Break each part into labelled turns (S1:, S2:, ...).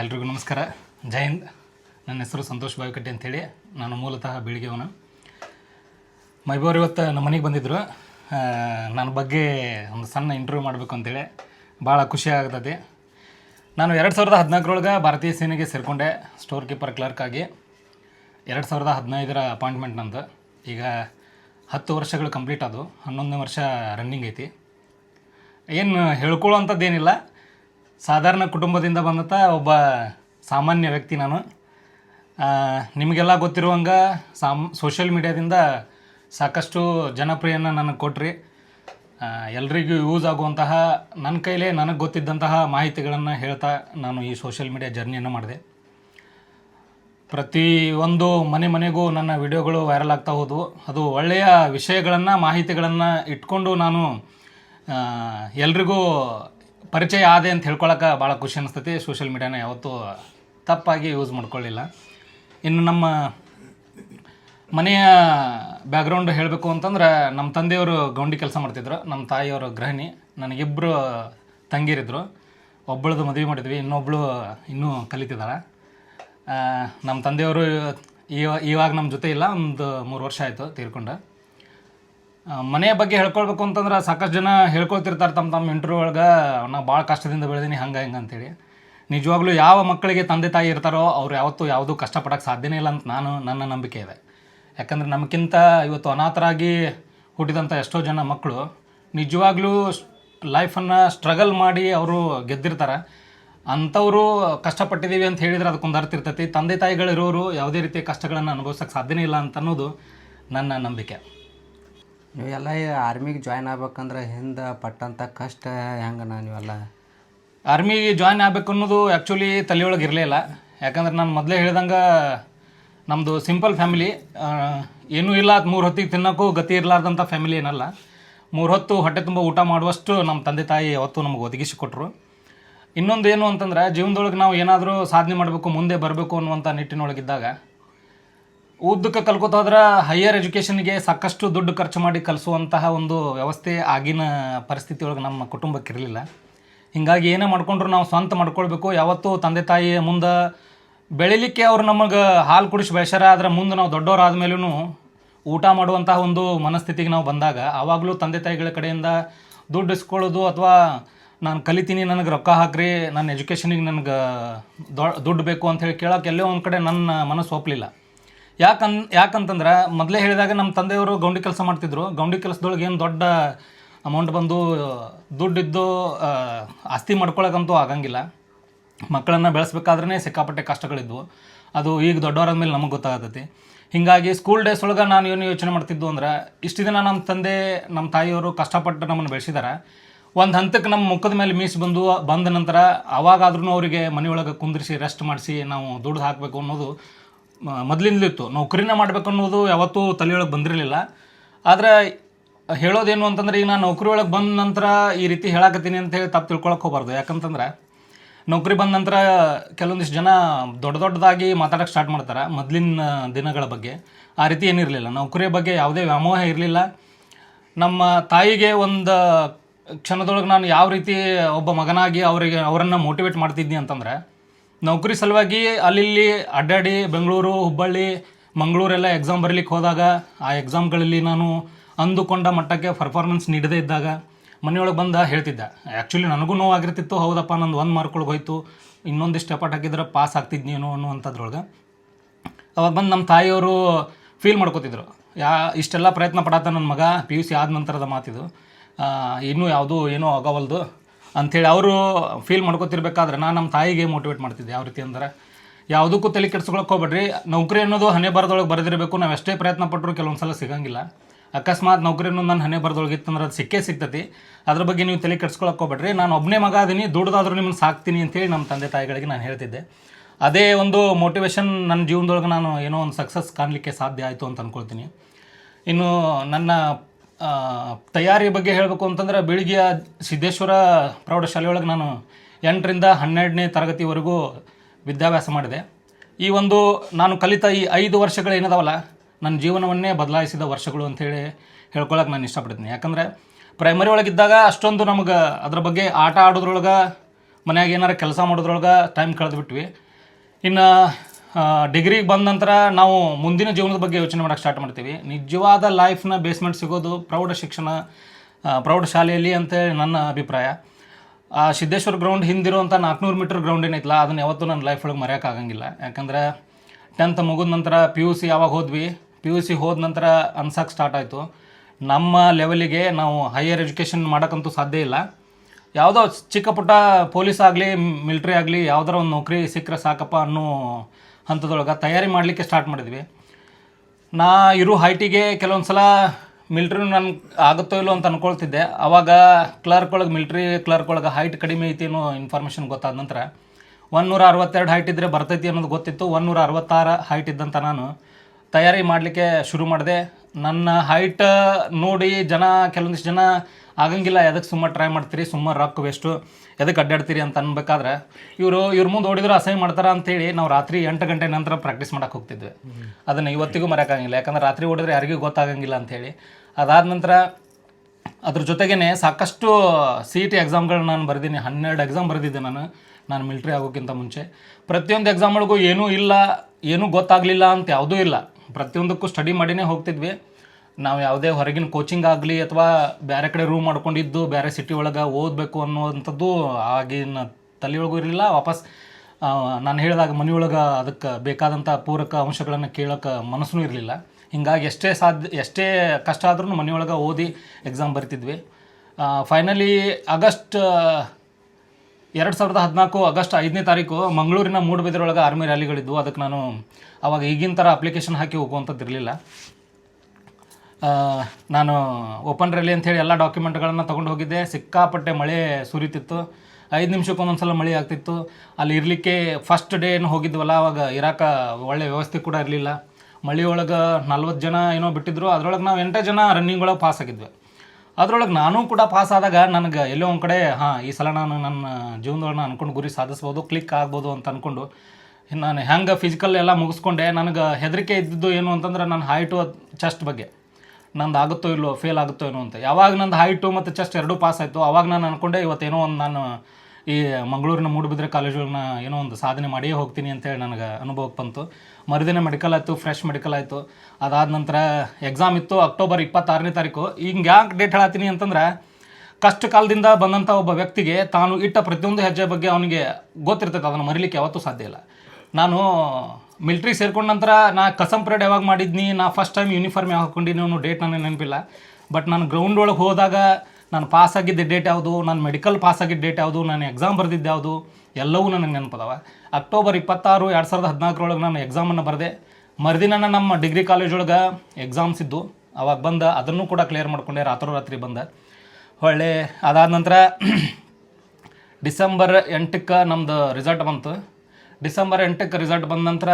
S1: ಎಲ್ರಿಗೂ ನಮಸ್ಕಾರ. ಜೈ ಹಿಂದ್. ನನ್ನ ಹೆಸರು ಸಂತೋಷ್ ಬಾವಿಕಟ್ಟಿ ಅಂತೇಳಿ. ನಾನು ಮೂಲತಃ ಬೆಳಿಗ್ಗೆವನು ಮೈಬೋರ್ ಇವತ್ತು ನಮ್ಮ ಮನೆಗೆ ಬಂದಿದ್ದರು ನನ್ನ ಬಗ್ಗೆ ಒಂದು ಸಣ್ಣ ಇಂಟರ್ವ್ಯೂ ಮಾಡಬೇಕು ಅಂತೇಳಿ. ಭಾಳ ಖುಷಿ ಆಗ್ತದೆ. ನಾನು ಎರಡು ಸಾವಿರದ ಹದಿನಾಲ್ಕರೊಳಗೆ ಭಾರತೀಯ ಸೇನೆಗೆ ಸೇರಿಕೊಂಡೆ ಸ್ಟೋರ್ ಕೀಪರ್ ಕ್ಲರ್ಕ್ ಆಗಿ. ಎರಡು ಸಾವಿರದ ಹದಿನೈದರ ಅಪಾಯಿಂಟ್ಮೆಂಟ್ ನಂದು. ಈಗ ಹತ್ತು ವರ್ಷಗಳು ಕಂಪ್ಲೀಟ್ ಅದು. ಹನ್ನೊಂದನೇ ವರ್ಷ ರನ್ನಿಂಗ್ ಐತಿ. ಏನು ಹೇಳ್ಕೊಳ್ಳೋವಂಥದ್ದೇನಿಲ್ಲ ಸಾಧಾರಣ ಕುಟುಂಬದಿಂದ ಬಂದಂಥ ಒಬ್ಬ ಸಾಮಾನ್ಯ ವ್ಯಕ್ತಿ ನಾನು. ನಿಮಗೆಲ್ಲ ಗೊತ್ತಿರುವಂಗೆ ಸಾಮ್ ಸೋಷಿಯಲ್ ಮೀಡ್ಯಾದಿಂದ ಸಾಕಷ್ಟು ಜನಪ್ರಿಯನ ನನಗೆ ಕೊಟ್ರಿ. ಎಲ್ರಿಗೂ ಯೂಸ್ ಆಗುವಂತಹ ನನ್ನ ಕೈಲೇ ನನಗೆ ಗೊತ್ತಿದ್ದಂತಹ ಮಾಹಿತಿಗಳನ್ನು ಹೇಳ್ತಾ ನಾನು ಈ ಸೋಷಿಯಲ್ ಮೀಡಿಯಾ ಜರ್ನಿಯನ್ನು ಮಾಡಿದೆ. ಪ್ರತಿ ಒಂದು ಮನೆ ಮನೆಗೂ ನನ್ನ ವಿಡಿಯೋಗಳು ವೈರಲ್ ಆಗ್ತಾ ಹೋದವು. ಅದು ಒಳ್ಳೆಯ ವಿಷಯಗಳನ್ನು, ಮಾಹಿತಿಗಳನ್ನು ಇಟ್ಕೊಂಡು ನಾನು ಎಲ್ರಿಗೂ ಪರಿಚಯ ಆದೆ ಅಂತ ಹೇಳ್ಕೊಳಕ್ಕೆ ಭಾಳ ಖುಷಿ ಅನಿಸ್ತೈತಿ. ಸೋಷಿಯಲ್ ಮೀಡಿಯಾನ ಯಾವತ್ತೂ ತಪ್ಪಾಗಿ ಯೂಸ್ ಮಾಡ್ಕೊಳ್ಳಿಲ್ಲ ಇನ್ನು ನಮ್ಮ ಮನೆಯ ಬ್ಯಾಕ್ಗ್ರೌಂಡ್ ಹೇಳಬೇಕು ಅಂತಂದ್ರೆ ನಮ್ಮ ತಂದೆಯವರು ಗೌಂಡಿ ಕೆಲಸ ಮಾಡ್ತಿದ್ರು. ನಮ್ಮ ತಾಯಿಯವರು ಗೃಹಿಣಿ ನನಗಿಬ್ಬರು ತಂಗಿರಿದ್ರು. ಒಬ್ಬಳದು ಮದುವೆ ಮಾಡಿದ್ವಿ ಇನ್ನೊಬ್ಬಳು ಇನ್ನೂ ಕಲಿತಿದ್ದಾಳೆ. ನಮ್ಮ ತಂದೆಯವರು ಇವ- ಇವಾಗ ನಮ್ಮ ಜೊತೆ ಇಲ್ಲ, ಒಂದು ಮೂರು ವರ್ಷ ಆಯಿತು ತೀರ್ಕೊಂಡು. ಮನೆಯ ಬಗ್ಗೆ ಹೇಳ್ಕೊಳ್ಬೇಕು ಅಂತಂದ್ರೆ ಸಾಕಷ್ಟು ಜನ ಹೇಳ್ಕೊಳ್ತಿರ್ತಾರೆ ತಮ್ಮ ತಮ್ಮ ಇಂಟರ್ವ್ಯೂ ಒಳಗೆ ನಾ ಭಾಳ ಕಷ್ಟದಿಂದ ಬೆಳೆದೀನಿ, ಹಂಗೆ ಹಿಂಗೆ ಅಂತೇಳಿ. ನಿಜವಾಗ್ಲೂ ಯಾವ ಮಕ್ಕಳಿಗೆ ತಂದೆ ತಾಯಿ ಇರ್ತಾರೋ ಅವ್ರು ಯಾವತ್ತೂ ಯಾವುದೂ ಕಷ್ಟಪಡೋಕ್ಕೆ ಸಾಧ್ಯನೇ ಇಲ್ಲ ಅಂತ ನಾನು ನನ್ನ ನಂಬಿಕೆ ಇದೆ. ಯಾಕಂದರೆ ನಮಗಿಂತ ಇವತ್ತು ಅನಾಥರಾಗಿ ಹುಟ್ಟಿದಂಥ ಎಷ್ಟೋ ಜನ ಮಕ್ಕಳು ನಿಜವಾಗ್ಲೂ ಲೈಫನ್ನು ಸ್ಟ್ರಗಲ್ ಮಾಡಿ ಅವರು ಗೆದ್ದಿರ್ತಾರೆ. ಅಂಥವರು ಕಷ್ಟಪಟ್ಟಿದ್ದೀವಿ ಅಂತ ಹೇಳಿದ್ರೆ ಅದಕ್ಕೊಂದು ಅರ್ಥ ಇರ್ತೈತಿ. ತಂದೆ ತಾಯಿಗಳಿರೋರು ಯಾವುದೇ ರೀತಿಯ ಕಷ್ಟಗಳನ್ನು ಅನುಭವಿಸೋಕ್ಕೆ ಸಾಧ್ಯನೇ ಇಲ್ಲ ಅಂತ ಅನ್ನೋದು ನನ್ನ ನಂಬಿಕೆ.
S2: ನೀವೆಲ್ಲ ಆರ್ಮಿಗೆ ಜಾಯ್ನ್ ಆಗ್ಬೇಕಂದ್ರೆ ಹಿಂದೆ ಪಟ್ಟಂಥ ಕಷ್ಟ ಹೆಂಗನ ನೀವೆಲ್ಲ?
S1: ಆರ್ಮಿಗೆ ಜಾಯ್ನ್ ಆಗ್ಬೇಕು ಅನ್ನೋದು ಆ್ಯಕ್ಚುಲಿ ತಲೆಯೊಳಗೆ ಇರಲಿಲ್ಲ ಯಾಕಂದ್ರೆ ನಾನು ಮೊದಲೇ ಹೇಳ್ದಂಗೆ ನಮ್ಮದು ಸಿಂಪಲ್ ಫ್ಯಾಮಿಲಿ ಏನೂ ಇಲ್ಲ ಅದು ಮೂರು ಹೊತ್ತಿಗೆ ತಿನ್ನೋಕ್ಕೂ ಗತಿ ಇರಲಾರ್ದಂಥ ಫ್ಯಾಮಿಲಿ ಏನಲ್ಲ. ಮೂರು ಹೊತ್ತು ಹೊಟ್ಟೆ ತುಂಬ ಊಟ ಮಾಡುವಷ್ಟು ನಮ್ಮ ತಂದೆ ತಾಯಿ ಯಾವತ್ತೂ ನಮಗೆ ಒದಗಿಸಿಕೊಟ್ರು ಇನ್ನೊಂದು ಏನು ಅಂತಂದ್ರೆ ಜೀವನದೊಳಗೆ ನಾವು ಏನಾದರೂ ಸಾಧನೆ ಮಾಡಬೇಕು, ಮುಂದೆ ಬರಬೇಕು ಅನ್ನುವಂಥ ನಿಟ್ಟಿನೊಳಗಿದ್ದಾಗ ಉದ್ದಕ್ಕೆ ಕಲ್ಕೋತಾದ್ರೆ ಹೈಯರ್ ಎಜುಕೇಷನ್ಗೆ ಸಾಕಷ್ಟು ದುಡ್ಡು ಖರ್ಚು ಮಾಡಿ ಕಲಿಸುವಂತಹ ಒಂದು ವ್ಯವಸ್ಥೆ ಆಗಿನ ಪರಿಸ್ಥಿತಿ ಒಳಗೆ ನಮ್ಮ ಕುಟುಂಬಕ್ಕೆ ಇರಲಿಲ್ಲ. ಹೀಗಾಗಿ ಏನೇ ಮಾಡ್ಕೊಂಡ್ರು ನಾವು ಸ್ವಂತ ಮಾಡ್ಕೊಳ್ಬೇಕು. ಯಾವತ್ತೂ ತಂದೆ ತಾಯಿ ಮುಂದೆ ಬೆಳಿಲಿಕ್ಕೆ ಅವ್ರು ನಮಗೆ ಹಾಲು ಕುಡಿಸಿ ಬೆಳೆಸ್ಯಾರ ಆದರೆ ಮುಂದೆ ನಾವು ದೊಡ್ಡವರಾದ ಮೇಲೂ ಊಟ ಮಾಡುವಂತಹ ಒಂದು ಮನಸ್ಥಿತಿಗೆ ನಾವು ಬಂದಾಗ ಆವಾಗಲೂ ತಂದೆ ತಾಯಿಗಳ ಕಡೆಯಿಂದ ದುಡ್ಡು ಇಸ್ಕೊಳ್ಳೋದು ಅಥವಾ ನಾನು ಕಲಿತೀನಿ, ನನಗೆ ರೊಕ್ಕ ಹಾಕ್ರಿ, ನನ್ನ ಎಜುಕೇಷನಿಗೆ ನನಗೆ ದೊ, ದುಡ್ಡು ಬೇಕು ಅಂತ ಹೇಳಿ ಕೇಳೋಕೆ ಎಲ್ಲೋ ಒಂದು ಕಡೆ ನನ್ನ ಮನಸ್ಸು ಒಪ್ಪಲಿಲ್ಲ ಯಾಕನ್, ಯಾಕಂತಂದ್ರೆ ಮೊದಲೇ ಹೇಳಿದಾಗ ನಮ್ಮ ತಂದೆಯವರು ಗೌಂಡಿ ಕೆಲಸ ಮಾಡ್ತಿದ್ರು. ಗೌಂಡಿ ಕೆಲಸದೊಳಗೆ ಏನು ದೊಡ್ಡ ಅಮೌಂಟ್ ಬಂದು ದುಡ್ಡಿದ್ದು ಆಸ್ತಿ ಮಾಡ್ಕೊಳಕ್ಕಂತೂ ಆಗಂಗಿಲ್ಲ. ಮಕ್ಕಳನ್ನು ಬೆಳೆಸ್ಬೇಕಾದ್ರೆ ಸಿಕ್ಕಾಪಟ್ಟೆ ಕಷ್ಟಗಳಿದ್ವು. ಅದು ಈಗ ದೊಡ್ಡವರಾದ ಮೇಲೆ ನಮಗೆ ಗೊತ್ತಾಗತ್ತೈತಿ ಹೀಗಾಗಿ ಸ್ಕೂಲ್ ಡೇಸ್ ಒಳಗೆ ನಾನು ಏನು ಯೋಚನೆ ಮಾಡ್ತಿದ್ದು ಅಂದ್ರೆ, ಇಷ್ಟು ದಿನ ನಮ್ಮ ತಂದೆ ನಮ್ಮ ತಾಯಿಯವರು ಕಷ್ಟಪಟ್ಟು ನಮ್ಮನ್ನು ಬೆಳೆಸಿದಾರೆ. ಒಂದು ಹಂತಕ್ಕೆ ನಮ್ಮ ಮುಖದ ಮೇಲೆ ಮೀಸಿ ಬಂದು, ಬಂದ ನಂತರ ಅವಾಗಾದ್ರೂ ಅವರಿಗೆ ಮನೆಯೊಳಗೆ ಕುಂದಿರಿಸಿ ರೆಸ್ಟ್ ಮಾಡಿಸಿ, ನಾವು ದುಡ್ಡು ಹಾಕಬೇಕು ಅನ್ನೋದು ಮ- ಮೊದಲಿಂದಲೂ ಇತ್ತು. ನೌಕರಿನ ಮಾಡಬೇಕು ಅನ್ನೋದು ಯಾವತ್ತೂ ತಲೆಯೊಳಗೆ ಬಂದಿರಲಿಲ್ಲ. ಆದರೆ ಹೇಳೋದೇನು ಅಂತಂದ್ರೆ, ಈಗ ನಾನು ನೌಕರಿ ಒಳಗೆ ಬಂದ ನಂತರ ಈ ರೀತಿ ಹೇಳಾಕತ್ತೀನಿ ಅಂತ ಹೇಳಿ ತಪ್ಪು ತಿಳ್ಕೊಳಕ್ಕೆ ಹೋಗಬಾರ್ದು. ಯಾಕಂತಂದ್ರೆ, ನೌಕರಿ ಬಂದ ನಂತರ ಕೆಲವೊಂದಿಷ್ಟು ಜನ ದೊಡ್ಡ ದೊಡ್ಡದಾಗಿ ಮಾತಾಡೋಕ್ಕೆ ಸ್ಟಾರ್ಟ್ ಮಾಡ್ತಾರೆ ಮೊದಲಿನ ದಿನಗಳ ಬಗ್ಗೆ. ಆ ರೀತಿ ಏನಿರಲಿಲ್ಲ. ನೌಕರಿಯ ಬಗ್ಗೆ ಯಾವುದೇ ವ್ಯಾಮೋಹ ಇರಲಿಲ್ಲ. ನಮ್ಮ ತಾಯಿಗೆ ಒಂದು ಕ್ಷಣದೊಳಗೆ ನಾನು ಯಾವ ರೀತಿ ಒಬ್ಬ ಮಗನಾಗಿ ಅವರಿಗೆ, ಅವರನ್ನು ಮೋಟಿವೇಟ್ ಮಾಡ್ತಿದ್ನಿ ಅಂತಂದ್ರೆ ನೌಕರಿ ಸಲುವಾಗಿ ಅಲ್ಲಿ ಅಡ್ಡಾಡಿ ಬೆಂಗಳೂರು, ಹುಬ್ಬಳ್ಳಿ, ಮಂಗಳೂರೆಲ್ಲ ಎಕ್ಸಾಮ್ ಬರಲಿಕ್ಕೆ ಹೋದಾಗ ಆ ಎಕ್ಸಾಮ್ಗಳಲ್ಲಿ ನಾನು ಅಂದುಕೊಂಡ ಮಟ್ಟಕ್ಕೆ ಪರ್ಫಾರ್ಮೆನ್ಸ್ ನೀಡದೇ ಇದ್ದಾಗ ಮನೆಯೊಳಗೆ ಬಂದ ಹೇಳ್ತಿದ್ದ ಆ್ಯಕ್ಚುಲಿ ನನಗೂ ನೋವಾಗಿರ್ತಿತ್ತು, ಹೌದಪ್ಪ ನಂದು ಒಂದು ಮಾರ್ಕೊಳಗೆ ಹೋಯ್ತು ಇನ್ನೊಂದಿಷ್ಟು ಎಫರ್ಟ್ ಹಾಕಿದ್ರೆ ಪಾಸ್ ಆಗ್ತಿದ್ನೇನೋ ಅನ್ನುವಂಥದ್ರೊಳಗೆ ಅವಾಗ ಬಂದು ನಮ್ಮ ತಾಯಿಯವರು ಫೀಲ್ ಮಾಡ್ಕೋತಿದ್ರು, ಯಾ, ಇಷ್ಟೆಲ್ಲ ಪ್ರಯತ್ನ ಪಡತ್ತ ನನ್ನ ಮಗ ಪಿ ಯು ಸಿ ಆದ ನಂತರದ ಮಾತಿದು ಇನ್ನೂ ಯಾವುದೂ ಏನೂ ಆಗವಲ್ದು ಅಂಥೇಳಿ ಅವರು ಫೀಲ್ ಮಾಡ್ಕೋತಿರ್ಬೇಕಾದ್ರೆ ನಾನು ನಮ್ಮ ತಾಯಿಗೆ ಮೋಟಿವೇಟ್ ಮಾಡ್ತಿದ್ದೆ. ಯಾವ ರೀತಿ ಅಂದ್ರೆ ಯಾವುದಕ್ಕೂ ತಲೆ ಕೆಡ್ಸ್ಕೊಳಕ್ಕೆ ಹೋಗ್ಬೇಡ್ರಿ. ನೌಕರಿ ಅನ್ನೋದು ಹಣೆ ಬರದೊಳಗೆ ಬರೆದಿರಬೇಕು. ನಾವು ಎಷ್ಟೇ ಪ್ರಯತ್ನ ಪಟ್ಟರು ಕೆಲವೊಂದು ಸಲ ಸಿಗಂಗಿಲ್ಲ. ಅಕಸ್ಮಾತ್ ನೌಕರಿ ಅನ್ನೋದು ನನ್ನ ಹಣೆ ಬರದೊಳಗೆ ಇತ್ತಂದ್ರೆ ಅದು ಸಿಕ್ಕೇ ಸಿಗ್ತತಿ. ಅದ್ರ ಬಗ್ಗೆ ನೀವು ತಲೆ ಕೆಡ್ಸ್ಕೊಳಕ್ಕೆ ಹೋಗ್ಬೇಡ್ರಿ. ನಾನು ಒಬ್ಬನೇ ಮಗ ಅದೀನಿ, ದುಡ್ದಾದ್ರೂ ನಿಮ್ಮನ್ನು ಸಾಕ್ತೀನಿ ಅಂತೇಳಿ ನಮ್ಮ ತಂದೆ ತಾಯಿಗಳಿಗೆ ನಾನು ಹೇಳ್ತಿದ್ದೆ. ಅದೇ ಒಂದು ಮೋಟಿವೇಶನ್ ನನ್ನ ಜೀವನದೊಳಗೆ ನಾನು ಏನೋ ಒಂದು ಸಕ್ಸಸ್ ಕಾಣಲಿಕ್ಕೆ ಸಾಧ್ಯ ಆಯಿತು ಅಂತ ಅಂದ್ಕೊಳ್ತೀನಿ ಇನ್ನು ನನ್ನ ತಯಾರಿ ಬಗ್ಗೆ ಹೇಳಬೇಕು ಅಂತಂದ್ರೆ ಬೆಳಿಗ್ಗೆ ಸಿದ್ದೇಶ್ವರ ಪ್ರೌಢಶಾಲೆಯೊಳಗೆ ನಾನು ಎಂಟರಿಂದ ಹನ್ನೆರಡನೇ ತರಗತಿವರೆಗೂ ವಿದ್ಯಾಭ್ಯಾಸ ಮಾಡಿದೆ. ಈ ಒಂದು ನಾನು ಕಲಿತ ಈ ಐದು ವರ್ಷಗಳು ಏನದಾವಲ್ಲ, ನನ್ನ ಜೀವನವನ್ನೇ ಬದಲಾಯಿಸಿದ ವರ್ಷಗಳು ಅಂಥೇಳಿ ಹೇಳ್ಕೊಳಕ್ಕೆ ನಾನು ಇಷ್ಟಪಡ್ತೀನಿ. ಯಾಕಂದರೆ ಪ್ರೈಮರಿ ಒಳಗಿದ್ದಾಗ ಅಷ್ಟೊಂದು ನಮಗೆ ಅದ್ರ ಬಗ್ಗೆ ಆಟ ಆಡೋದ್ರೊಳಗೆ, ಮನ್ಯಾಗ ಏನಾರು ಕೆಲಸ ಮಾಡೋದ್ರೊಳಗೆ ಟೈಮ್ ಕಳೆದ್ಬಿಟ್ವಿ. ಇನ್ನು ಡಿಗ್ರಿಗೆ ಬಂದ ನಂತರ ನಾವು ಮುಂದಿನ ಜೀವನದ ಬಗ್ಗೆ ಯೋಚನೆ ಮಾಡೋಕ್ಕೆ ಸ್ಟಾರ್ಟ್ ಮಾಡ್ತೀವಿ. ನಿಜವಾದ ಲೈಫ್ನ ಬೇಸ್ಮೆಂಟ್ ಸಿಗೋದು ಪ್ರೌಢ ಶಿಕ್ಷಣ ಪ್ರೌಢ ಶಾಲೆಯಲ್ಲಿ ಅಂತೇಳಿ ನನ್ನ ಅಭಿಪ್ರಾಯ. ಆ, ಸಿದ್ದೇಶ್ವರ ಗ್ರೌಂಡ್ ಹಿಂದಿರುವಂಥ ನಾಲ್ಕುನೂರು ಮೀಟರ್ ಗ್ರೌಂಡ್ ಏನೈತಲ್ಲ ಅದನ್ನ ಯಾವತ್ತೂ ನನ್ನ ಲೈಫ್ ಒಳಗೆ ಮರೆಯೋಕ್ಕಾಗಂಗಿಲ್ಲ ಯಾಕಂದ್ರೆ ಟೆಂತ್ ಮುಗಿದ ನಂತರ ಪಿ ಯು ಸಿ ಯಾವಾಗ ಹೋದ್ವಿ? ಪಿ ಯು ಸಿ ಹೋದ ನಂತರ ಅನ್ಸಕ್ಕೆ ಸ್ಟಾರ್ಟ್ ಆಯಿತು. ನಮ್ಮ ಲೆವೆಲಿಗೆ ನಾವು ಹೈಯರ್ ಎಜುಕೇಷನ್ ಮಾಡೋಕ್ಕಂತೂ ಸಾಧ್ಯ ಇಲ್ಲ. ಯಾವುದೋ ಚಿಕ್ಕ ಪುಟ್ಟ ಪೊಲೀಸ್ ಆಗಲಿ ಮಿಲ್ಟ್ರಿ ಆಗಲಿ, ಯಾವ್ದಾರ ಒಂದು ನೌಕರಿ ಸಿಕ್ಕರೆ ಸಾಕಪ್ಪ ಅನ್ನೋ ಹಂತದೊಳಗೆ ತಯಾರಿ ಮಾಡಲಿಕ್ಕೆ ಸ್ಟಾರ್ಟ್ ಮಾಡಿದ್ವಿ. ನಾ ಇರೋ ಹೈಟಿಗೆ ಕೆಲವೊಂದು ಸಲ ಮಿಲ್ಟ್ರಿ ನನ್ಗೆ ಆಗುತ್ತೋ ಇಲ್ಲೋ ಅಂತ ಅಂದ್ಕೊಳ್ತಿದ್ದೆ ಆವಾಗ ಕ್ಲರ್ಕ್ ಒಳಗೆ ಮಿಲ್ಟ್ರಿ ಕ್ಲರ್ಕ್ ಒಳಗೆ ಹೈಟ್ ಕಡಿಮೆ ಐತಿ ಅನ್ನೋ ಇನ್ಫಾರ್ಮೇಷನ್ ಗೊತ್ತಾದ ನಂತರ ಒನ್ನೂರ ಅರವತ್ತೆರಡು ಹೈಟ್ ಇದ್ದರೆ ಬರ್ತೈತಿ ಅನ್ನೋದು ಗೊತ್ತಿತ್ತು. ಒನ್ನೂರ ಅರವತ್ತಾರು ಹೈಟ್ ಇದ್ದಂತ ನಾನು ತಯಾರಿ ಮಾಡಲಿಕ್ಕೆ ಶುರು ಮಾಡಿದೆ. ನನ್ನ ಹೈಟ್ ನೋಡಿ ಜನ ಕೆಲವೊಂದಿಷ್ಟು ಜನ ಆಗಂಗಿಲ್ಲ ಎದಕ್ಕೆ ಸುಮ್ಮ ಟ್ರೈ ಮಾಡ್ತೀರಿ ಸುಮ್ಮ ರೊಕ್ಕ ವೇಸ್ಟು ಎದಕ್ಕೆ ಅಡ್ಡಾಡ್ತೀರಿ ಅಂತ ಅನ್ಬೇಕಾದ್ರೆ ಇವರು ಇವ್ರ ಮುಂದೆ ಓಡಿದ್ರು ಅಸಹ್ಯ ಮಾಡ್ತಾರ ಅಂತೇಳಿ ನಾವು ರಾತ್ರಿ ಎಂಟು ಗಂಟೆ ನಂತರ ಪ್ರಾಕ್ಟೀಸ್ ಮಾಡಕ್ಕೆ ಹೋಗ್ತಿದ್ವಿ. ಅದನ್ನು ಇವತ್ತಿಗೂ ಮರೆಯೋಕ್ಕಾಗಿಲ್ಲ. ಯಾಕಂದ್ರೆ ರಾತ್ರಿ ಓಡಿದ್ರೆ ಯಾರಿಗೂ ಗೊತ್ತಾಗಂಗಿಲ್ಲ ಅಂತೇಳಿ. ಅದಾದ ನಂತರ ಅದ್ರ ಜೊತೆಗೇ ಸಾಕಷ್ಟು ಸಿ ಇ ಟಿ ಎಕ್ಸಾಮ್ಗಳನ್ನ ನಾನು ಬರೆದೀನಿ. ಹನ್ನೆರಡು ಎಕ್ಸಾಮ್ ಬರೆದಿದ್ದೆ ನಾನು. ನಾನು ಮಿಲ್ಟ್ರಿ ಆಗೋಕ್ಕಿಂತ ಮುಂಚೆ. ಪ್ರತಿಯೊಂದು ಎಕ್ಸಾಮ್ ಒಳಗೂ ಏನೂ ಇಲ್ಲ ಏನೂ ಗೊತ್ತಾಗಲಿಲ್ಲ ಅಂತ ಯಾವುದೂ ಇಲ್ಲ. ಪ್ರತಿಯೊಂದಕ್ಕೂ ಸ್ಟಡಿ ಮಾಡಿನೇ ಹೋಗ್ತಿದ್ವಿ. ನಾವು ಯಾವುದೇ ಹೊರಗಿನ ಕೋಚಿಂಗ್ ಆಗಲಿ ಅಥವಾ ಬೇರೆ ಕಡೆ ರೂಮ್ ಮಾಡ್ಕೊಂಡಿದ್ದು ಬೇರೆ ಸಿಟಿ ಒಳಗೆ ಓದಬೇಕು ಅನ್ನುವಂಥದ್ದು ಆಗಿನ ತಲೆಯೊಳಗೂ ಇರಲಿಲ್ಲ. ವಾಪಸ್ ನಾನು ಹೇಳಿದಾಗ ಮನೆಯೊಳಗೆ ಅದಕ್ಕೆ ಬೇಕಾದಂಥ ಪೂರಕ ಅಂಶಗಳನ್ನು ಕೇಳೋಕೆ ಮನಸ್ಸೂ ಇರಲಿಲ್ಲ. ಹಿಂಗಾಗಿ ಎಷ್ಟೇ ಸಾಧ್ಯ, ಎಷ್ಟೇ ಕಷ್ಟ ಆದ್ರೂ ಮನೆಯೊಳಗೆ ಓದಿ ಎಕ್ಸಾಮ್ ಬರಿತಿದ್ವಿ. ಫೈನಲಿ ಆಗಸ್ಟ್ ಎರಡು ಸಾವಿರದ ಹದಿನಾಲ್ಕು ಆಗಸ್ಟ್ ಐದನೇ ತಾರೀಕು ಮಂಗಳೂರಿನ ಮೂಡುಬಿದಿರೊಳಗೆ ಆರ್ಮಿ ರ್ಯಾಲಿಗಳಿದ್ವು. ಅದಕ್ಕೆ ನಾನು ಅವಾಗ ಈಗಿನ ಥರ ಅಪ್ಲಿಕೇಶನ್ ಹಾಕಿ ಹೋಗುವಂಥದ್ದು ಇರಲಿಲ್ಲ. ನಾನು ಓಪನ್ ರ್ಯಾಲಿ ಅಂಥೇಳಿ ಎಲ್ಲ ಡಾಕ್ಯುಮೆಂಟ್ಗಳನ್ನು ತೊಗೊಂಡು ಹೋಗಿದ್ದೆ. ಸಿಕ್ಕಾಪಟ್ಟೆ ಮಳೆ ಸುರಿತಿತ್ತು. ಐದು ನಿಮಿಷಕ್ಕೆ ಒಂದೊಂದು ಸಲ ಮಳೆ ಆಗ್ತಿತ್ತು. ಅಲ್ಲಿ ಇರಲಿಕ್ಕೆ ಫಸ್ಟ್ ಡೇ ಏನು ಹೋಗಿದ್ವಲ್ಲ, ಅವಾಗ ಇರಾಕ ಒಳ್ಳೆ ವ್ಯವಸ್ಥೆ ಕೂಡ ಇರಲಿಲ್ಲ. ಮಳೆ ಒಳಗೆ ನಲ್ವತ್ತು ಜನ ಏನೋ ಬಿಟ್ಟಿದ್ರು. ಅದರೊಳಗೆ ನಾವು ಎಂಟೇ ಜನ ರನ್ನಿಂಗ್ ಒಳಗೆ ಪಾಸ್ ಆಗಿದ್ವಿ. ಅದ್ರೊಳಗೆ ನಾನು ಕೂಡ ಪಾಸ್ ಆದಾಗ ನನಗೆ ಎಲ್ಲೋ ಒಂದು ಕಡೆ, ಹಾಂ, ಈ ಸಲ ನಾನು ನನ್ನ ಜೀವನದೊಳಗೆ ಅನ್ಕೊಂಡು ಗುರಿ ಸಾಧಿಸ್ಬೋದು ಕ್ಲಿಕ್ ಆಗ್ಬೋದು ಅಂತ ಅಂದ್ಕೊಂಡು ನಾನು ಹೆಂಗೆ ಫಿಸಿಕಲ್ ಎಲ್ಲ ಮುಗಿಸ್ಕೊಂಡೆ, ನನಗೆ ಹೆದರಿಕೆ ಇದ್ದಿದ್ದು ಏನು ಅಂತಂದ್ರೆ ನನ್ನ ಹೈಟು ಚೆಸ್ಟ್ ಬಗ್ಗೆ. ನಂದು ಆಗುತ್ತೋ ಇಲ್ಲೋ ಫೇಲ್ ಆಗುತ್ತೋ ಏನೋ ಅಂತ. ಯಾವಾಗ ನಂದು ಹೈಟು ಮತ್ತು ಚೆಸ್ಟ್ ಎರಡೂ ಪಾಸ್ ಆಯಿತು, ಅವಾಗ ನಾನು ಅನ್ಕೊಂಡೆ ಇವತ್ತೇನೋ ಒಂದು ನಾನು ಈ ಮಂಗಳೂರಿನ ಮೂಡುಬಿದ್ರೆ ಕಾಲೇಜುಗಳನ್ನ ಏನೋ ಒಂದು ಸಾಧನೆ ಮಾಡಿಯೇ ಹೋಗ್ತೀನಿ ಅಂತೇಳಿ ನನಗೆ ಅನುಭವಕ್ಕೆ ಬಂತು. ಮರುದಿನ ಮೆಡಿಕಲ್ ಆಯಿತು ಫ್ರೆಶ್ ಮೆಡಿಕಲ್ ಆಯಿತು. ಅದಾದ ನಂತರ ಎಕ್ಸಾಮ್ ಇತ್ತು ಅಕ್ಟೋಬರ್ ಇಪ್ಪತ್ತಾರನೇ ತಾರೀಕು. ಹಿಂಗೆ ಯಾಕೆ ಡೇಟ್ ಹೇಳತ್ತೀನಿ ಅಂತಂದ್ರೆ, ಕಷ್ಟ ಕಾಲದಿಂದ ಬಂದಂಥ ಒಬ್ಬ ವ್ಯಕ್ತಿಗೆ ತಾನು ಇಟ್ಟ ಪ್ರತಿಯೊಂದು ಹೆಜ್ಜೆ ಬಗ್ಗೆ ಅವನಿಗೆ ಗೊತ್ತಿರ್ತೈತೆ, ಅದನ್ನು ಮರಿಲಿಕ್ಕೆ ಯಾವತ್ತೂ ಸಾಧ್ಯ ಇಲ್ಲ. ನಾನು ಮಿಲ್ಟ್ರಿ ಸೇರ್ಕೊಂಡ ನಂತರ ನಾ ಕಸಂ ಪರೇಡ್ ಯಾವಾಗ ಮಾಡಿದ್ನಿ, ನಾ ಫಸ್ಟ್ ಟೈಮ್ ಯೂನಿಫಾರ್ಮ್ ಯಾವಾಗ ಹಾಕೊಂಡಿನಿ ಅನ್ನೋ ಡೇಟ್ ನನಗೆ ನೆನಪಿಲ್ಲ. ಬಟ್ ನಾನು ಗ್ರೌಂಡ್ ಒಳಗೆ ಹೋದಾಗ ನಾನು ಪಾಸ್ ಆಗಿದ್ದ ಡೇಟ್ ಯಾವುದು, ನಾನು ಮೆಡಿಕಲ್ ಪಾಸ್ ಆಗಿದ್ದ ಡೇಟ್ ಯಾವುದು, ನಾನು ಎಕ್ಸಾಮ್ ಬರೆದಿದ್ದು ಯಾವುದು, ಎಲ್ಲವೂ ನನಗೆ ನೆನಪದವ. ಅಕ್ಟೋಬರ್ ಇಪ್ಪತ್ತಾರು, ಎರಡು ಸಾವಿರದ ಹದಿನಾಲ್ಕರೊಳಗೆ ನಾನು ಎಕ್ಸಾಮನ್ನು ಬರೆದೆ. ಮರುದಿನ ನಮ್ಮ ಡಿಗ್ರಿ ಕಾಲೇಜ್ ಒಳಗೆ ಎಕ್ಸಾಮ್ಸ್ ಇದ್ದು, ಅವಾಗ ಬಂದ, ಅದನ್ನು ಕೂಡ ಕ್ಲಿಯರ್ ಮಾಡ್ಕೊಂಡೆ, ರಾತ್ರೋರಾತ್ರಿ ಬಂದ. ಹೊಳ್ಳೆ, ಅದಾದ ನಂತರ ಡಿಸೆಂಬರ್ ಎಂಟಕ್ಕೆ ನಮ್ಮದು ರಿಸಲ್ಟ್ ಬಂತು. ಡಿಸೆಂಬರ್ ಎಂಟಕ್ಕೆ ರಿಸಲ್ಟ್ ಬಂದ ನಂತರ